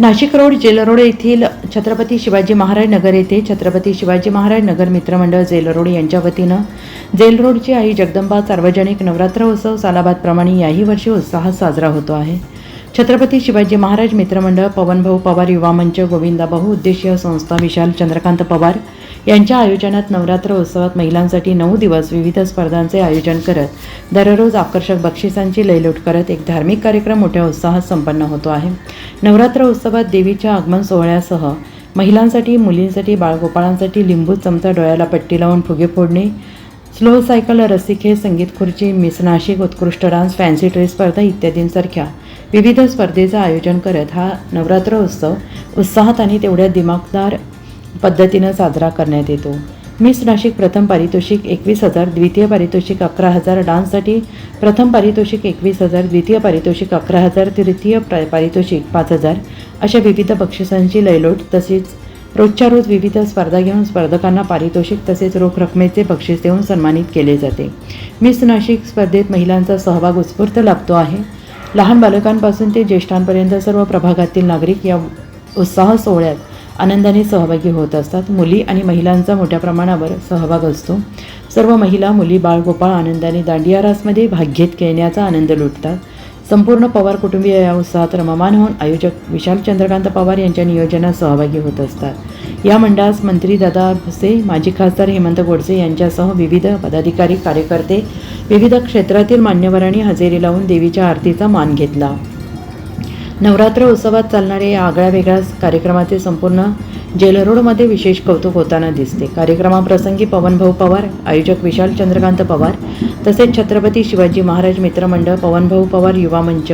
Nashik road gel road येथील छत्रपती शिवाजी महाराज नगर येथे छत्रपती शिवाजी महाराज नगर मित्रमंडळ जेल रोड यांच्या वतीनं जेल रोडची आई जगदंबा सार्वजनिक नवरात्र उत्सव सालाबादप्रमाणे याही वर्षी उत्साहात साजरा होतो आहे. छत्रपती शिवाजी महाराज मित्रमंडळ पवनभाऊ पवार युवा मंच गोविंदाभाऊ उद्देशीय संस्था विशाल चंद्रकांत पवार यांच्या आयोजनात नवरात्र उत्सवात महिलांसाठी नऊ दिवस विविध स्पर्धांचे आयोजन करत दररोज आकर्षक बक्षिसांची लयलूट करत एक धार्मिक कार्यक्रम मोठ्या उत्साहात संपन्न होतो आहे. नवरात्र उत्सवात देवीच्या आगमन सोहळ्यासह महिलांसाठी मुलींसाठी बाळगोपाळांसाठी लिंबू चमचा डोळ्याला पट्टी लावून फुगे फोडणे स्लो सायकल रसिके संगीत खुर्ची मिस नाशिक उत्कृष्ट डान्स फॅन्सी ड्रेस स्पर्धा इत्यादींसारख्या विविध स्पर्धेचं आयोजन करत हा नवरात्र उत्सव उत्साहात आणि तेवढ्या दिमागदार पद्धतीनं साजरा करण्यात येतो. मिस नाशिक प्रथम पारितोषिक एकवीस हजार द्वितीय पारितोषिक अकरा हजार डान्ससाठी प्रथम पारितोषिक एकवीस हजार द्वितीय पारितोषिक अकरा हजार तृतीय पारितोषिक पाच हजार अशा विविध बक्षिसांची लयलोट तसेच रोजच्या रोज विविध स्पर्धा घेऊन स्पर्धकांना पारितोषिक तसेच रोख रकमेचे बक्षीस देऊन सन्मानित केले जाते. मिस नाशिक स्पर्धेत महिलांचा सहभाग उत्स्फूर्त लाभतो आहे. लहान बालकांपासून ते ज्येष्ठांपर्यंत सर्व प्रभागातील नागरिक या उत्साह सोहळ्यात आनंदाने सहभागी होत असतात. मुली आणि महिलांचा मोठ्या प्रमाणावर सहभाग असतो. सर्व महिला मुली बाळगोपाळ आनंदाने दांडिया रासमध्ये भाग घेत खेळण्याचा आनंद लुटतात. संपूर्ण पवार कुटुंबीय या उत्साहात रममान होऊन आयोजक विशाल चंद्रकांत पवार यांच्या नियोजनात सहभागी होत असतात. या मंडळास मंत्री दादा भसे माजी खासदार हेमंत गोडसे यांच्यासह विविध पदाधिकारी कार्यकर्ते विविध क्षेत्रातील मान्यवरांनी हजेरी लावून देवीच्या आरतीचा मान घेतला. नवरात्र उत्सवात चालणाऱ्या या आगळ्या वेगळ्या कार्यक्रमाचे संपूर्ण जेल रोडमध्ये विशेष कौतुक होताना दिसते. कार्यक्रमाप्रसंगी पवनभाऊ पवार आयोजक विशाल चंद्रकांत पवार तसेच छत्रपती शिवाजी महाराज मित्रमंडळ पवनभाऊ पवार युवा मंच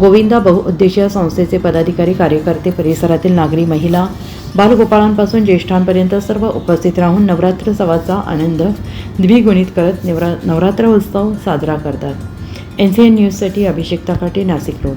गोविंदा बहुउद्देशीय संस्थेचे पदाधिकारी कार्यकर्ते परिसरातील नागरी महिला बालगोपाळांपासून ज्येष्ठांपर्यंत सर्व उपस्थित राहून नवरात्र उत्सवाचा आनंद द्विगुणित करत नवरा नवरात्र उत्सव साजरा करतात. एन सी एन न्यूजसाठी अभिषेक ताकाटे नाशिक रोड.